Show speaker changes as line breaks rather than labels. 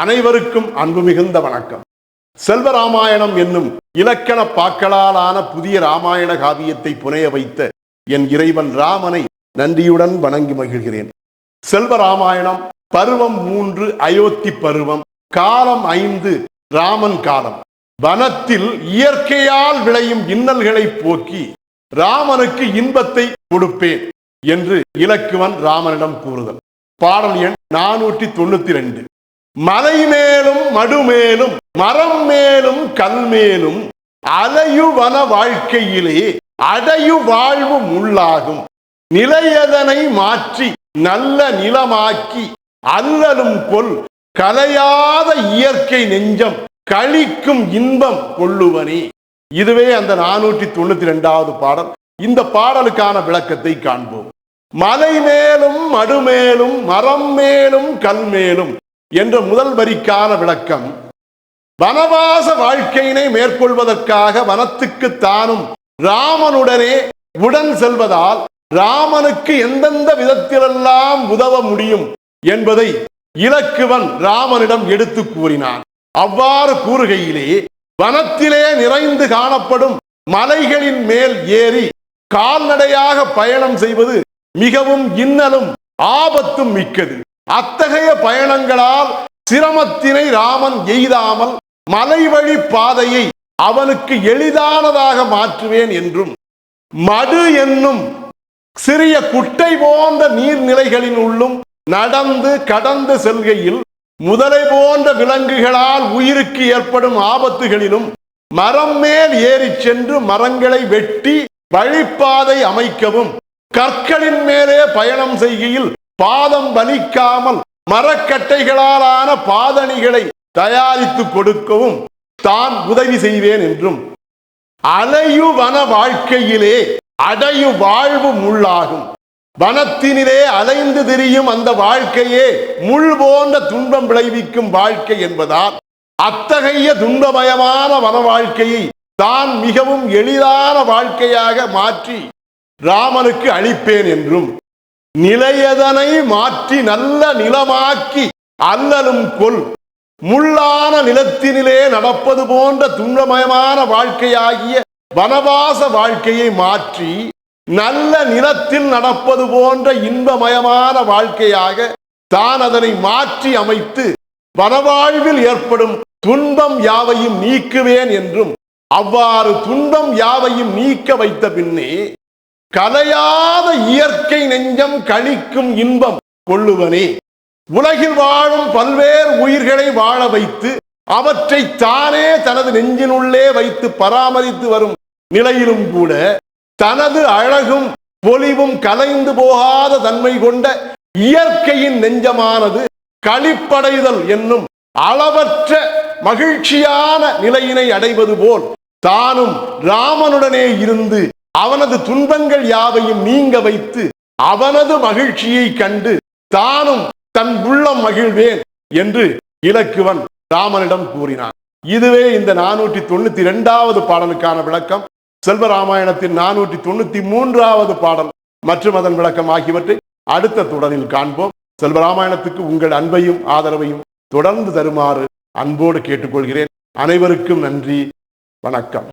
அனைவருக்கும் அன்பு மிகுந்த வணக்கம் செல்வராமாயணம் என்னும் இலக்கண பாக்களாலான புதிய ராமாயண காவியத்தை புனைய வைத்த என் இறைவன் ராமனை நன்றியுடன் வணங்கி மகிழ்கிறேன். செல்வராமாயணம் பருவம் மூன்று அயோத்தி பருவம் காலம் ஐந்து ராமன் காலம். வனத்தில் இயற்கையால் விளையும் இன்னல்களை போக்கி ராமனுக்கு இன்பத்தை கொடுப்பேன் என்று இலக்குவன் ராமனிடம் கூறுதல். பாடல் எண் நானூற்றி தொண்ணூத்தி ரெண்டு. மலை மேலும் மடு மேலும் மரம் மேலும் கல் மேலும் அலையுவன வாழ்க்கையிலே அடையு வாழ்வும் உள்ளாகும். நிலையதனை மாற்றி நல்ல நிலமாக்கி அல்லலும் கொல் கலையாத இயற்கை நெஞ்சம் கழிக்கும் இன்பம் கொள்ளுவனே. இதுவே அந்த நானூற்றி தொண்ணூத்தி ரெண்டாவது பாடல். இந்த பாடலுக்கான விளக்கத்தை காண்போம். மலை மேலும் மடு மேலும் மரம் மேலும் கல் மேலும் என்ற முதல் வரிக்கான விளக்கம். வனவாச வாழ்க்கையினை மேற்கொள்வதற்காக வனத்துக்கு தானும் ராமனுடனே உடன் செல்வதால் ராமனுக்கு எந்தெந்த விதத்திலெல்லாம் உதவ முடியும் என்பதை இலக்குவன் ராமனிடம் எடுத்து கூறினான். அவ்வாறு கூறுகையிலே வனத்திலே நிறைந்து காணப்படும் மலைகளின் மேல் ஏறி கால்நடையாக பயணம் செய்வது மிகவும் இன்னலும் ஆபத்தும் மிக்கது. அத்தகைய பயணங்களால் சிரமத்தினை ராமன் எய்தாமல் மலைவழி பாதையை அவனுக்கு எளிதானதாக மாற்றுவேன் என்றும் மடு என்னும் சிறிய குட்டை போன்ற நீர்நிலைகளின் உள்ளும் நடந்து கடந்து செல்கையில் முதலை போன்ற விலங்குகளால் உயிருக்கு ஏற்படும் ஆபத்துகளிலும் மரம் மேல் ஏறி சென்று மரங்களை வெட்டி வழிப்பாதை அமைக்கவும் கற்களின் மேலே பயணம் செய்கையில் பாதம் வலிக்காமல் மரக்கட்டைகளாலான பாதணிகளை தயாரித்து கொடுக்கவும் தான் உதவி செய்வேன் என்றும். அலையு வன வாழ்க்கையிலே அடையு வாழ்வு முள்ளாகும். வனத்தினிலே அலைந்து திரியும் அந்த வாழ்க்கையே முள் போன்ற துன்பம் விளைவிக்கும் வாழ்க்கை என்பதால் அத்தகைய துன்பமயமான வன வாழ்க்கையை தான் மிகவும் எளிதான வாழ்க்கையாக மாற்றி ராமனுக்கு அளிப்பேன் என்றும். நிலையதனை மாற்றி நல்ல நிலமாக்கி அல்லலும் கொல். முள்ளான நிலத்தினிலே நடப்பது போன்ற துன்பமயமான வாழ்க்கையாகிய வனவாச வாழ்க்கையை மாற்றி நல்ல நிலத்தில் நடப்பது போன்ற இன்பமயமான வாழ்க்கையாக தான் அதனை மாற்றி அமைத்து வனவாழ்வில் ஏற்படும் துன்பம் யாவையும் நீக்குவேன் என்றும் அவ்வாறு துன்பம் யாவையும் நீக்க வைத்த பின்னே கலையாத இயற்கை நெஞ்சம் கழிக்கும் இன்பம் கொள்ளுவனே. உலகில் வாழும் பல்வேறு உயிர்களை வாழ வைத்து அவற்றை தானே தனது நெஞ்சினுள்ளே வைத்து பராமரித்து வரும் நிலையிலும் கூட தனது அழகும் பொலிவும் கலைந்து போகாத தன்மை கொண்ட இயற்கையின் நெஞ்சமானது களிப்படைதல் என்னும் அளவற்ற மகிழ்ச்சியான நிலையினை அடைவது போல் தானும் ராமனுடனே இருந்து அவனது துன்பங்கள் யாவையும் நீங்க வைத்து அவனது மகிழ்ச்சியை கண்டு தானும் தன் உள்ளம் மகிழ்வேன் என்று இலக்குவன் ராமனிடம் கூறினான். இதுவே இந்த நானூற்றி தொண்ணூத்தி இரண்டாவது பாடலுக்கான விளக்கம். செல்வராமாயணத்தின் நானூற்றி தொண்ணூத்தி மூன்றாவது பாடல் மற்றும் அதன் விளக்கம் ஆகியவற்றை அடுத்த தொடரில் காண்போம். செல்வராமாயணத்துக்கு உங்கள் அன்பையும் ஆதரவையும் தொடர்ந்து தருமாறு அன்போடு கேட்டுக்கொள்கிறேன். அனைவருக்கும் நன்றி. வணக்கம்.